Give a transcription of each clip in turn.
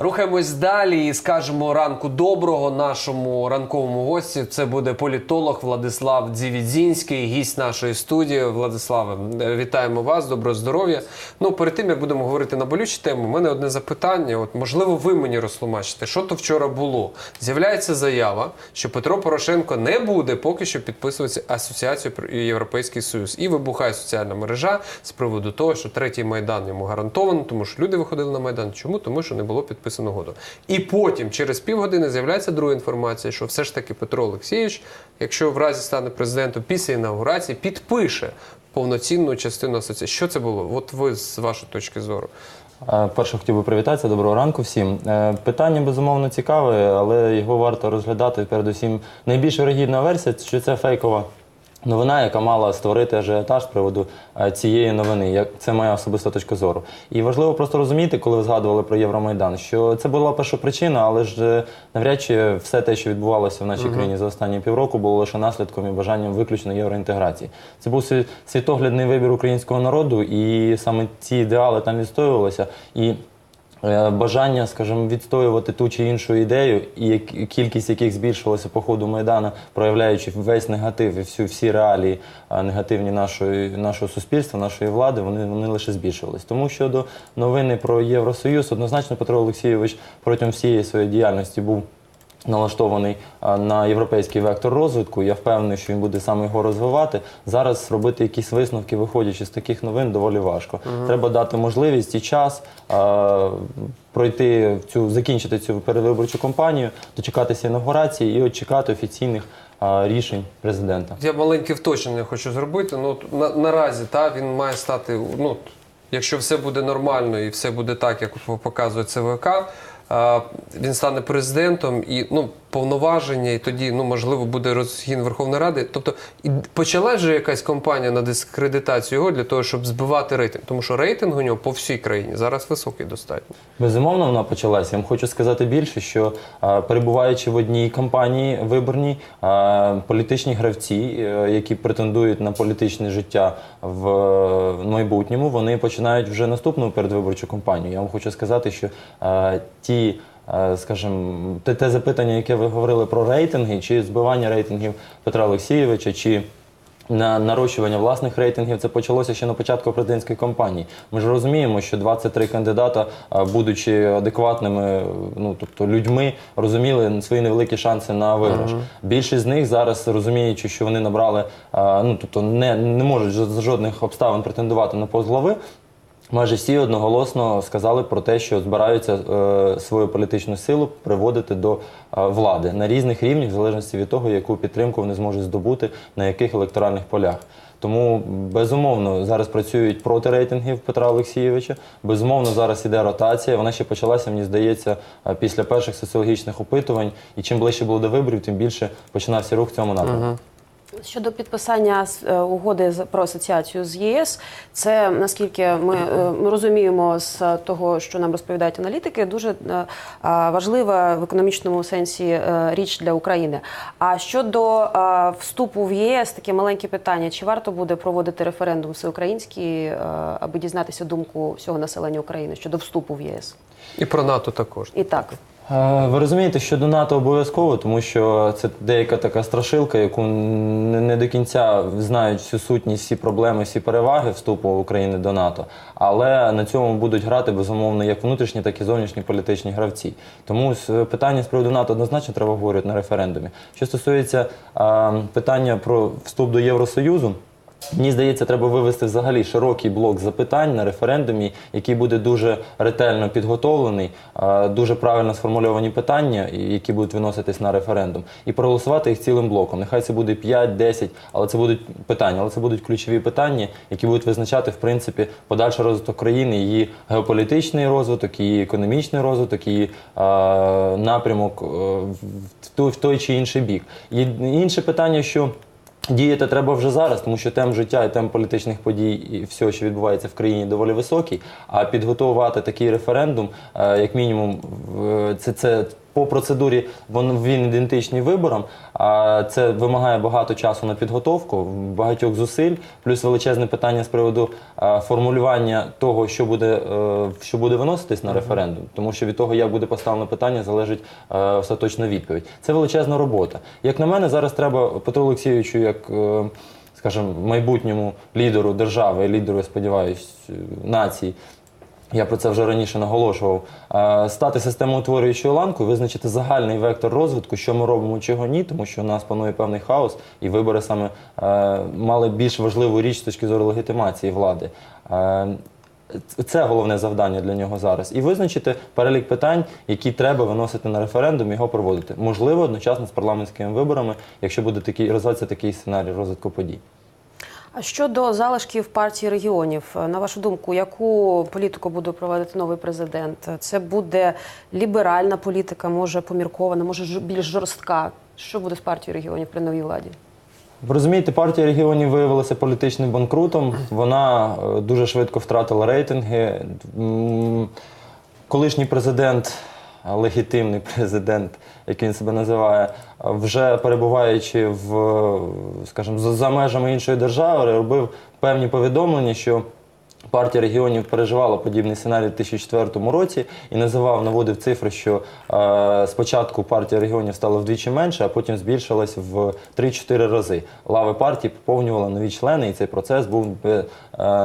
Рухаємось далі і скажемо ранку доброго нашому ранковому гості. Це буде політолог Владислав Дзівідзінський, гість нашої студії. Владиславе, вітаємо вас, доброго здоров'я. Ну, перед тим як будемо говорити на болючі теми, у мене одне запитання. От можливо, ви мені розтлумачите, що то вчора було. З'являється заява, що Петро Порошенко не буде поки що підписуватися асоціацію Європейський Союз. І вибухає соціальна мережа з приводу того, що третій майдан йому гарантовано, тому що люди виходили на майдан. Чому? Тому що не було підписано угоду. І потім, через півгодини, з'являється друга інформація, що все ж таки Петро Олексійович, якщо в разі стане президентом після інаугурації, підпише повноцінну частину асоціації. Що це було? От ви з вашої точки зору. Перше хотів би привітатися. Доброго ранку всім. Е, Питання безумовно цікаве, але його варто розглядати передусім. Найбільш вирогідна версія, що це фейкова новина, яка мала створити ажіотаж з приводу е, цієї новини. Як це моя особиста точка зору. І важливо просто розуміти, коли ви згадували про Євромайдан, що це була перша причина, але ж е, навряд чи все те, що відбувалося в нашій країні за останні півроку, було лише наслідком і бажанням виключно євроінтеграції. Це був світоглядний вибір українського народу, і саме ці ідеали там відстоювалися. І Бажання, скажімо, відстоювати ту чи іншу ідею, і кількість яких збільшилася по ходу Майдана, проявляючи весь негатив і всю всі реалії е, негативні нашої нашого суспільства, нашої влади, вони, вони лише збільшувались. Тому щодо новини про Євросоюз, однозначно Петро Олексійович протягом всієї своєї діяльності був налаштований на європейський вектор розвитку. Я впевнений, що він буде саме його розвивати. Зараз робити якісь висновки, виходячи з таких новин, доволі важко. Треба дати можливість і час а, пройти цю, закінчити цю передвиборчу кампанію, дочекатися інаугурації і от чекати офіційних а, рішень президента. Я маленьке вточнення хочу зробити. Ну на, наразі та він має стати. Ну якщо все буде нормально і все буде так, як показує ЦВК. Він стане президентом і ну повноваження, і тоді ну можливо буде розгін Верховної Ради. Тобто і почала вже якась кампанія на дискредитацію його для того, щоб збивати рейтинг, тому що рейтинг у нього по всій країні зараз високий достатньо. Безумовно, вона почалася. Я вам хочу сказати більше, що перебуваючи в одній кампанії виборній, політичні гравці, е, які претендують на політичне життя в е, майбутньому, вони починають вже наступну передвиборчу кампанію. Я вам хочу сказати, що ті. Е, Скажімо, те, те запитання, яке ви говорили про рейтинги, чи збивання рейтингів Петра Олексійовича, чи на нарощування власних рейтингів це почалося ще на початку президентської кампанії. Ми ж розуміємо, що 23 кандидата, будучи адекватними, ну тобто людьми, розуміли свої невеликі шанси на виграш. Більшість з них зараз розуміючи, що вони набрали, ну тобто не, не можуть за жодних обставин претендувати на пост глави. Майже всі одноголосно сказали про те, що збираються е, свою політичну силу приводити до е, влади на різних рівнях, в залежності від того, яку підтримку вони зможуть здобути на яких електоральних полях. Тому безумовно зараз працюють проти рейтингів Петра Олексійовича. Безумовно, зараз іде ротація. Вона ще почалася, мені здається, е, після перших соціологічних опитувань. І чим ближче було до виборів, тим більше починався рух в цьому напрямку. Щодо підписання е, угоди про асоціацію з ЄС, це наскільки ми, е, ми розуміємо з того, що нам розповідають аналітики, дуже е, важлива в економічному сенсі річ для України. А щодо вступу в ЄС, таке маленьке питання: чи варто буде проводити референдум всеукраїнський, аби дізнатися думку всього населення України щодо вступу в ЄС? І про НАТО також. І так. Е, Ви розумієте, що до НАТО обов'язково, тому що це деяка така страшилка, яку не до кінця знають всю сутність, всі проблеми, всі переваги вступу України до НАТО. Але на цьому будуть грати безумовно як внутрішні, так і зовнішні політичні гравці. Тому з- питання з приводу НАТО однозначно треба говорити на референдумі. Що стосується е, питання про вступ до Євросоюзу. Мені здається, треба вивести взагалі широкий блок запитань на референдумі, який буде дуже ретельно підготовлений, дуже правильно сформульовані питання, які будуть виноситись на референдум, і проголосувати їх цілим блоком. Нехай це буде 5-10, але це будуть питання, але це будуть ключові питання, які будуть визначати в принципі подальший розвиток країни, її геополітичний розвиток, її економічний розвиток, її е, напрямок в той чи інший бік. І інше питання, що Діяти треба вже зараз, тому що темп життя і темп політичних подій і всього, що відбувається в країні, доволі високий. А підготувати такий референдум, е, як мінімум, це, це по процедурі він, він ідентичний виборам. А це вимагає багато часу на підготовку, багатьох зусиль, плюс величезне питання з приводу формулювання того, що буде, е, що буде виноситись на референдум. Тому що від того, як буде поставлено питання, залежить е, остаточна відповідь. Це величезна робота. Як на мене, зараз треба Петру Олексійовичу, як е, скажімо, майбутньому лідеру держави, лідеру, я сподіваюсь, е, нації. Я про це вже раніше наголошував. е, Стати системоутворюючою ланкою, визначити загальний вектор розвитку, що ми робимо, чого ні, тому що у нас панує певний хаос, і вибори саме е, мали більш важливу річ з точки зору легітимації влади. Е, це головне завдання для нього зараз. І визначити перелік питань, які треба виносити на референдум, його проводити. Можливо, одночасно з парламентськими виборами, якщо буде такий розвиватися такий сценарій розвитку подій. Щодо залишків партії регіонів, е, на вашу думку, яку політику буде проводити новий президент? Це буде ліберальна політика, може поміркована, може більш жорстка. Що буде з партією регіонів при новій владі? Ви розумієте, партія регіонів виявилася політичним банкрутом. Вона е, дуже швидко втратила рейтинги. Колишній президент, легітимний президент, як він себе називає, е, вже перебуваючи в, е, скажімо, за- межами іншої держави, робив певні повідомлення, що. Партія регіонів переживала подібний сценарій у 2004 році і називав, наводив цифри, що е, спочатку партія регіонів стала вдвічі менше, а потім збільшилась в 3-4 рази. Лави партії поповнювали нові члени, і цей процес був е,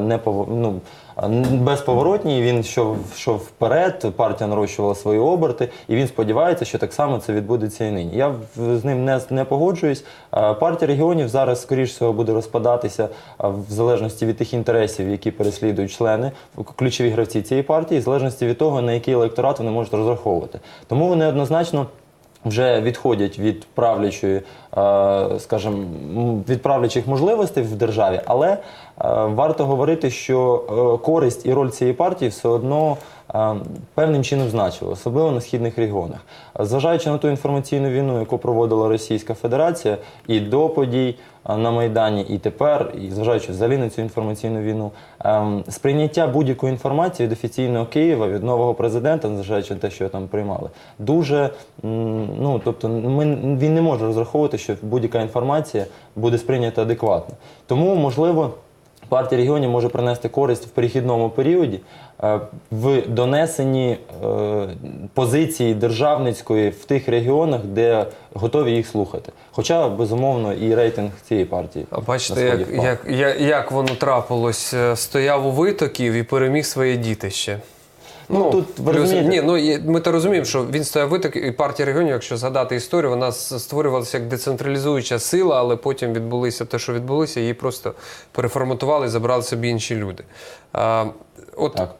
не ну, е, безповоротній. Він йшов, йшов вперед, партія нарощувала свої оберти, і він сподівається, що так само це відбудеться і нині. Я з ним не, не погоджуюсь. Партія регіонів зараз, скоріш всього, буде розпадатися в залежності від тих інтересів, які переслідують члени, ключові гравці цієї партії, в залежності від того, на який електорат вони можуть розраховувати. Тому вони однозначно. Вже відходять від правлячої, скажем, скажімо, від правлячих можливостей в державі, але е, варто говорити, що е, користь і роль цієї партії все одно е, певним чином значила, особливо на східних регіонах. Зважаючи на ту інформаційну війну, яку проводила Російська Федерація, і до подій на Майдані, і тепер, і зважаючи взагалі на цю інформаційну війну, ем, сприйняття будь-якої інформації від офіційного Києва, від нового президента, зважаючи на те, що там приймали, дуже ну тобто, ми він не може розраховувати, що будь-яка інформація буде сприйнята адекватно. Тому можливо. Партія регіонів може принести користь в перехідному періоді е, в донесенні е, позиції державницької в тих регіонах, де готові їх слухати. Хоча, безумовно, і рейтинг цієї партії. А бачите, як, як, як воно трапилось? Е, Стояв у витоків і переміг своє дітище. Ну, тут ви розумієте- ні, ну є- ми то розуміємо, що він стояв виток, і партія регіонів, якщо згадати історію, вона с- створювалася як децентралізуюча сила, але потім відбулися те, що відбулося, її просто переформатували і забрали собі інші люди. А, от Так.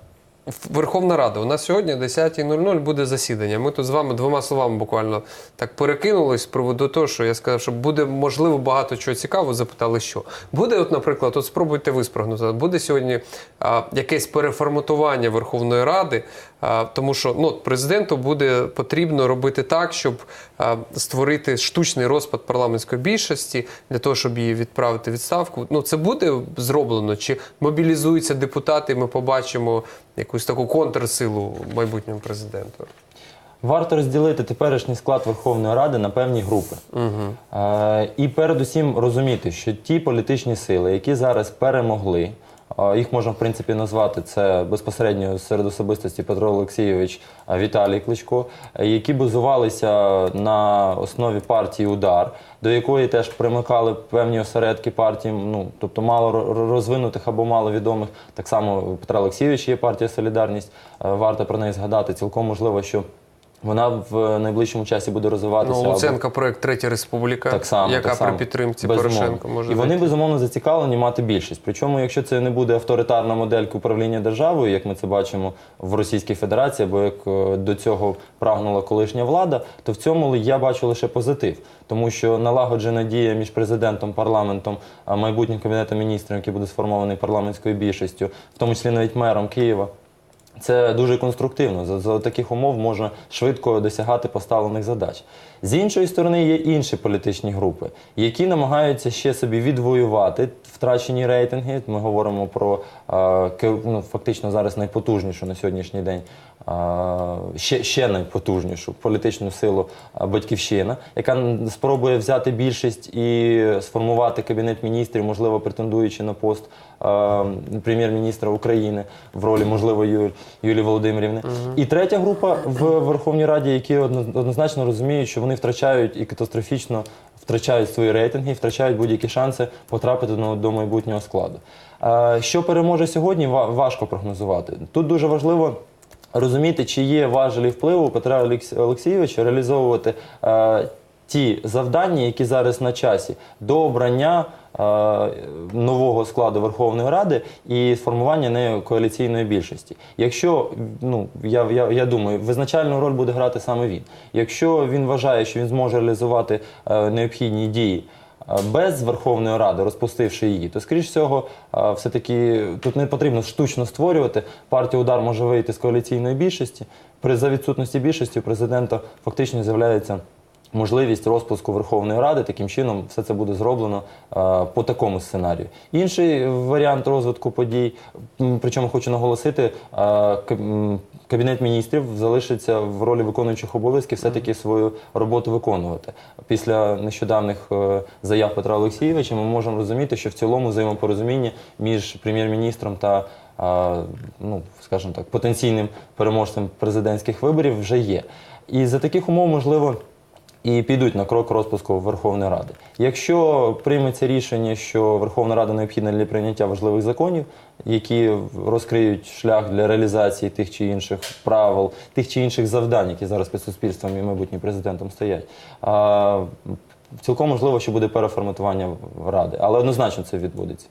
Верховна Рада. У нас сьогодні о 10.00 буде засідання. Ми тут з вами двома словами буквально так перекинулись з приводу того, що я сказав, що буде можливо багато чого цікавого. Запитали, що буде, от, наприклад, от спробуйте ви спрогнозувати. Буде сьогодні а, якесь переформатування Верховної Ради, тому що ну, президенту буде потрібно робити так, щоб створити штучний розпад парламентської більшості для того, щоб її відправити в відставку. Ну це буде зроблено? Чи мобілізуються депутати? і Ми побачимо якусь таку контрсилу майбутньому президенту. Варто розділити теперішній склад Верховної Ради на певні групи. Е, і передусім розуміти, що ті політичні сили, які зараз перемогли, їх можна в принципі назвати це безпосередньо серед особистості Петро Олексійович Віталій Кличко, е, які базувалися на основі партії Удар, до якої теж примикали певні осередки партії, ну тобто мало ро- розвинутих або мало відомих. Так само Петра Олексійовича є партія Солідарність. е, Варто про неї згадати. Цілком можливо, що вона в найближчому часі буде розвиватися. Ну, або- проект Третя Республіка, так само, яка так само. при підтримці Безумовно. Порошенка може і вони зайти. безумовно зацікавлені мати більшість. Причому, якщо це не буде авторитарна моделька управління державою, як ми це бачимо в Російській Федерації, або як е, до цього прагнула колишня влада, то в цьому я бачу лише позитив, тому що налагоджена дія між президентом, парламентом, майбутнім кабінетом міністрів, який буде сформований парламентською більшістю, в тому числі навіть мером Києва. Це дуже конструктивно. За, за таких умов можна швидко досягати поставлених задач. З іншої сторони, є інші політичні групи, які намагаються ще собі відвоювати втрачені рейтинги. Ми говоримо про е, ну, фактично зараз найпотужнішу на сьогоднішній день ще, ще найпотужнішу політичну силу батьківщина, яка спробує взяти більшість і сформувати кабінет міністрів, можливо, претендуючи на пост прем'єр-міністра України в ролі, можливо, Ю, Юлії Володимирівни. І третя група в Верховній Раді, які одно- однозначно розуміють, що вони втрачають і катастрофічно втрачають свої рейтинги, втрачають будь-які шанси потрапити до, майбутнього складу. Що переможе сьогодні, ва- важко прогнозувати. Тут дуже важливо. Розуміти, чи є важелі впливу Петра Олекс- Олексійовича реалізовувати е, ті завдання, які зараз на часі, до обрання е, нового складу Верховної Ради і сформування нею коаліційної більшості. Якщо ну я, я, я думаю, визначальну роль буде грати саме він. Якщо він вважає, що він зможе реалізувати е, необхідні дії. Без Верховної Ради, розпустивши її, то скоріш всього, е, все-таки тут не потрібно штучно створювати. Партія удар може вийти з коаліційної більшості. При за відсутності більшості у президента фактично з'являється можливість розпуску Верховної Ради. Таким чином, все це буде зроблено е, по такому сценарію. Інший варіант розвитку подій, причому хочу наголосити, е, к- Кабінет міністрів залишиться в ролі виконуючих обов'язків все-таки свою роботу виконувати. Після нещодавних е, заяв Петра Олексійовича ми можемо розуміти, що в цілому взаємопорозуміння між прем'єр-міністром та а, ну, скажімо так, потенційним переможцем президентських виборів вже є. І за таких умов можливо. І підуть на крок розпуску Верховної Ради. Якщо прийметься рішення, що Верховна Рада необхідна для прийняття важливих законів, які розкриють шлях для реалізації тих чи інших правил, тих чи інших завдань, які зараз під суспільством і майбутнім президентом стоять, цілком можливо, що буде переформатування ради, але однозначно це відбудеться.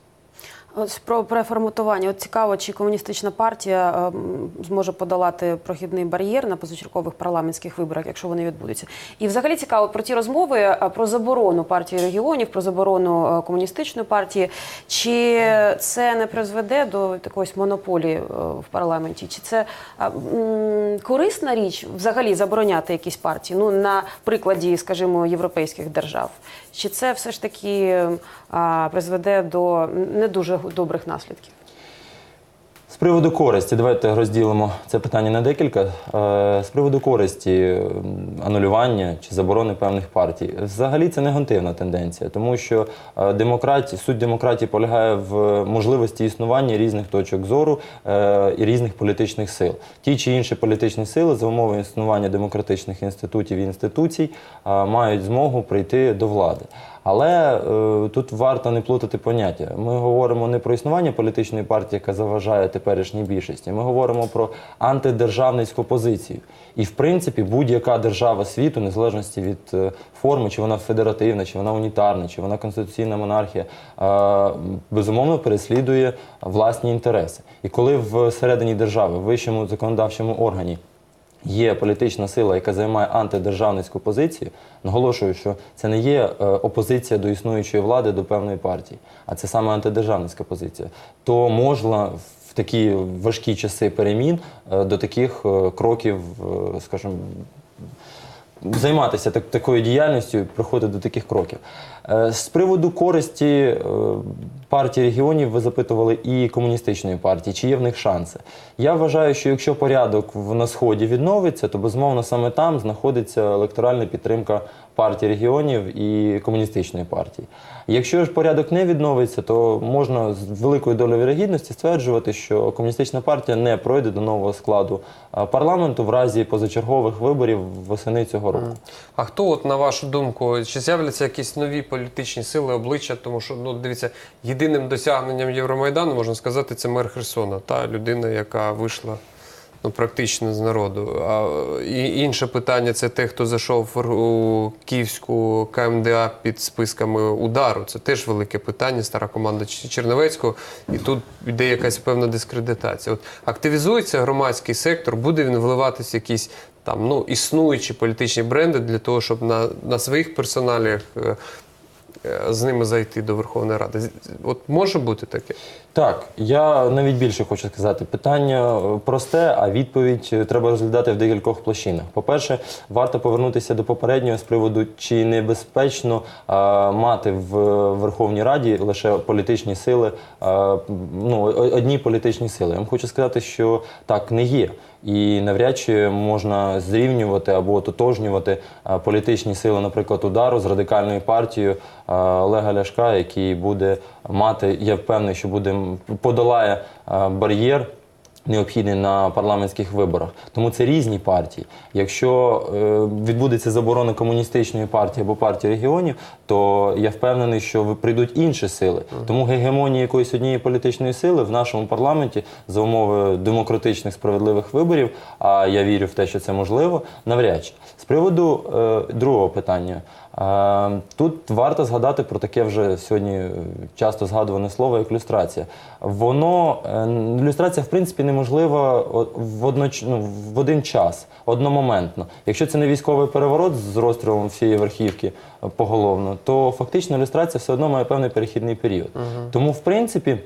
Ось про переформатування. От цікаво, чи комуністична партія ем, зможе подолати прохідний бар'єр на позачергових парламентських виборах, якщо вони відбудуться. І взагалі цікаво про ті розмови е, про заборону партії регіонів, про заборону е, комуністичної партії. Чи це не призведе до якоїсь монополії е, в парламенті? Чи це е, корисна річ взагалі забороняти якісь партії? Ну на прикладі, скажімо, європейських держав? Чи це все ж таки е, призведе до не дуже добрих наслідків? З приводу користі, давайте розділимо це питання на декілька. Е, З приводу користі анулювання чи заборони певних партій, взагалі це негативна тенденція, тому що е, демократія, суть демократії полягає в можливості існування різних точок зору е, і різних політичних сил. Ті чи інші політичні сили за умови існування демократичних інститутів і інституцій мають змогу прийти до влади. Але е, тут варто не плутати поняття. Ми говоримо не про існування політичної партії, яка заважає теперішній більшості. Ми говоримо про антидержавницьку позицію. І в принципі будь-яка держава світу, незалежності від е, форми, чи вона федеративна, чи вона унітарна, чи вона конституційна монархія, е, безумовно переслідує власні інтереси. І коли всередині держави, в вищому законодавчому органі є політична сила, яка займає антидержавницьку позицію, наголошую, що це не є е, опозиція до існуючої влади до певної партії, а це саме антидержавницька позиція, то можна в такі важкі часи перемін е, до таких е, кроків, скажімо, займатися так, такою діяльністю, приходити до таких кроків. Е, З приводу користі е, партії регіонів ви запитували і комуністичної партії, чи є в них шанси. Я вважаю, що якщо порядок в- на сході відновиться, то безумовно саме там знаходиться електоральна підтримка партії регіонів і комуністичної партії. Якщо ж порядок не відновиться, то можна з великою долею вірогідності стверджувати, що комуністична партія не пройде до нового складу е, парламенту в разі позачергових виборів восени цього року. А хто, от на вашу думку, чи з'являться якісь нові політичні сили, обличчя? Тому що ну дивіться, єдиним досягненням Євромайдану можна сказати, це мер Херсона, та людина, яка вийшла ну практично з народу. А і інше питання це те, хто зайшов у київську КМДА під списками удару. Це теж велике питання. Стара команда Черновецького, і тут йде якась певна дискредитація. От активізується громадський сектор, буде він вливатися якісь там ну існуючі політичні бренди для того, щоб на, на своїх персоналіях е, е, з ними зайти до Верховної Ради. От може бути таке. Так, я навіть більше хочу сказати. Питання е, просте, а відповідь е, треба розглядати в декількох площинах. По-перше, варто повернутися до попереднього з приводу, чи небезпечно е, мати в Верховній Раді лише політичні сили, е, ну, одні політичні сили. Я вам хочу сказати, що так не є. І навряд чи можна зрівнювати або ототожнювати е, політичні сили, наприклад, удару з радикальною партією е, Олега Ляшка, який буде мати, я впевнений, що буде подолає е, бар'єр необхідний на парламентських виборах. Тому це різні партії. Якщо е, відбудеться заборона комуністичної партії або партії регіонів, то я впевнений, що прийдуть інші сили. Тому гегемонія якоїсь однієї політичної сили в нашому парламенті за умови демократичних справедливих виборів, а я вірю в те, що це можливо, навряд чи. З приводу е, другого питання. Тут варто згадати про таке вже сьогодні е, часто згадуване слово, як люстрація. Воно е, люстрація, в принципі, неможлива в, одноч, ну, в один час, одномоментно. Якщо це не військовий переворот з розстрілом всієї верхівки е, поголовно, то фактично люстрація все одно має певний перехідний період. Тому, в принципі.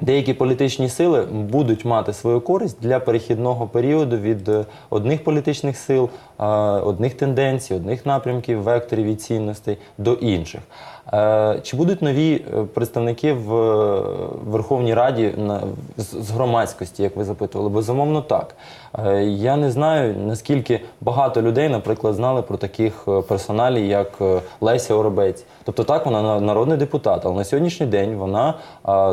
Деякі політичні сили будуть мати свою користь для перехідного періоду від е, одних політичних сил, е, одних тенденцій, одних напрямків, векторів і цінностей до інших. Е, Чи будуть нові е, представники в е, Верховній Раді з громадськості, як ви запитували? Безумовно, так. Я не знаю, наскільки багато людей, наприклад, знали про таких персоналій, як Леся Оробець. Тобто так, вона на- народний депутат, але на сьогоднішній день вона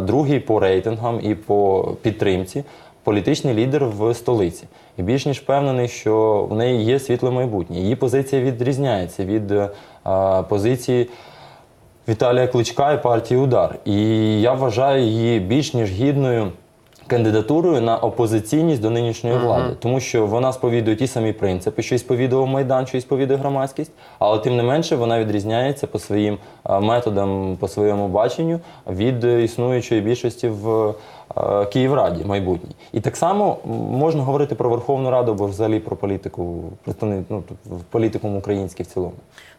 другий по рейтингам і по підтримці політичний лідер в столиці. І більш ніж впевнений, що в неї є світле майбутнє. Її позиція відрізняється від е, позиції Віталія Кличка і партії Удар. І я вважаю її більш ніж гідною кандидатурою на опозиційність до нинішньої влади, тому що вона сповідує ті самі принципи, що і сповідував Майдан, що і сповідує громадськість, але тим не менше вона відрізняється по своїм е, методам, по своєму баченню від існуючої більшості в Київраді майбутній. І так само можна говорити про Верховну Раду або взагалі про політику, ну, тут, політикум український в цілому.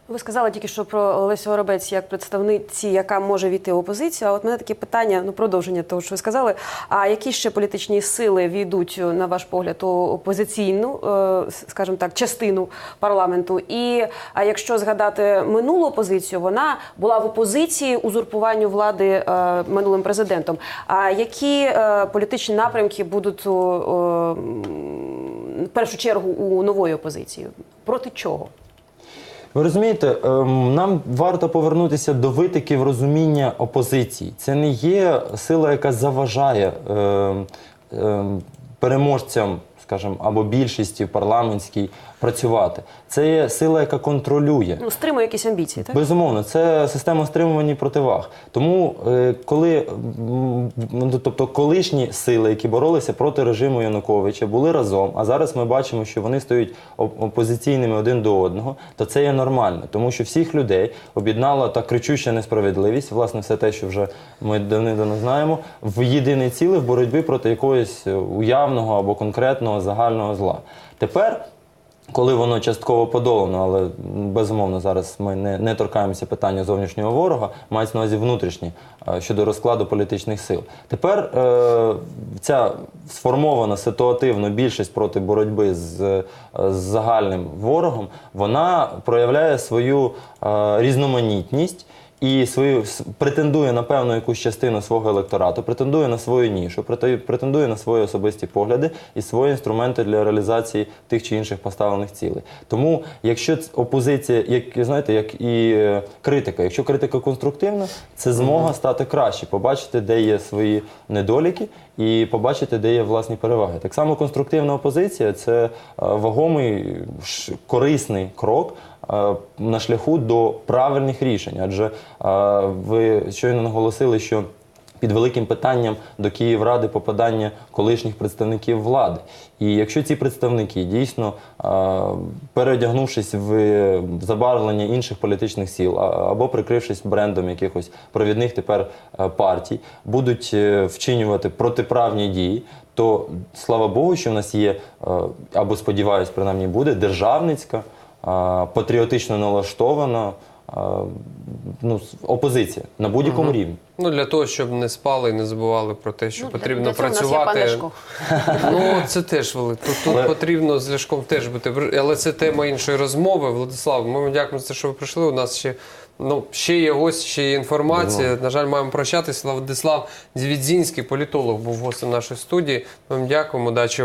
Ви сказали тільки що про Олесю Горобець як представниці, яка може війти в опозицію. А от мене таке питання, ну продовження того, що ви сказали. А які ще політичні сили війдуть, на ваш погляд, у опозиційну, е, скажімо так, частину парламенту? І а якщо згадати минулу опозицію, вона була в опозиції узурпуванню влади е, минулим президентом. А які е, політичні напрямки будуть е, в першу чергу у нової опозиції? Проти чого? Ви розумієте, ем, нам варто повернутися до витоків розуміння опозиції. Це не є сила, яка заважає ем, ем, переможцям, скажімо, або більшості парламентській працювати. Це є сила, яка контролює. Ну, стримує якісь амбіції, так? Безумовно, це система стримування і противаг. Тому, е, коли ну, тобто колишні сили, які боролися проти режиму Януковича, були разом, а зараз ми бачимо, що вони стають опозиційними один до одного, то це є нормально, тому що всіх людей об'єднала та кричуща несправедливість, власне, все те, що вже ми давним-давно знаємо, в єдине ціле в боротьбі проти якогось уявного або конкретного загального зла. Тепер коли воно частково подолано, але безумовно зараз ми не, не торкаємося питання зовнішнього ворога, мається на увазі внутрішні е, щодо розкладу політичних сил. Тепер е, ця сформована ситуативно більшість проти боротьби з, е, з загальним ворогом, вона проявляє свою е, різноманітність. І свою претендує на певну якусь частину свого електорату, претендує на свою нішу, прете- претендує на свої особисті погляди і свої інструменти для реалізації тих чи інших поставлених цілей. Тому, якщо опозиція, як знаєте, як і е, критика, якщо критика конструктивна, це змога стати краще, побачити, де є свої недоліки, і побачити, де є власні переваги. Так само конструктивна опозиція це е, вагомий корисний крок на шляху до правильних рішень. Адже е, ви щойно наголосили, що під великим питанням до Київради попадання колишніх представників влади. І якщо ці представники дійсно, е, переодягнувшись в забарвлення інших політичних сіл або прикрившись брендом якихось провідних тепер е, партій, будуть е, вчинювати протиправні дії, то слава Богу, що в нас є, е, або сподіваюсь, принаймні буде державницька, е, патріотично налаштована. Ну, опозиція на будь-якому рівні. Ну для того, щоб не спали і не забували про те, що Ну, потрібно для цього в нас є працювати. пан Ну це теж велико. Тут, тут Але- потрібно з Ляшком теж бути. Але це тема іншої розмови. Владислав, ми вам дякуємо за те, що ви прийшли. У нас ще ну ще є гость, ще є інформація. На жаль, маємо прощатися. Владислав Дзвідзінський, політолог, був гостем нашої студії. Ми вам дякуємо. Дачі вам.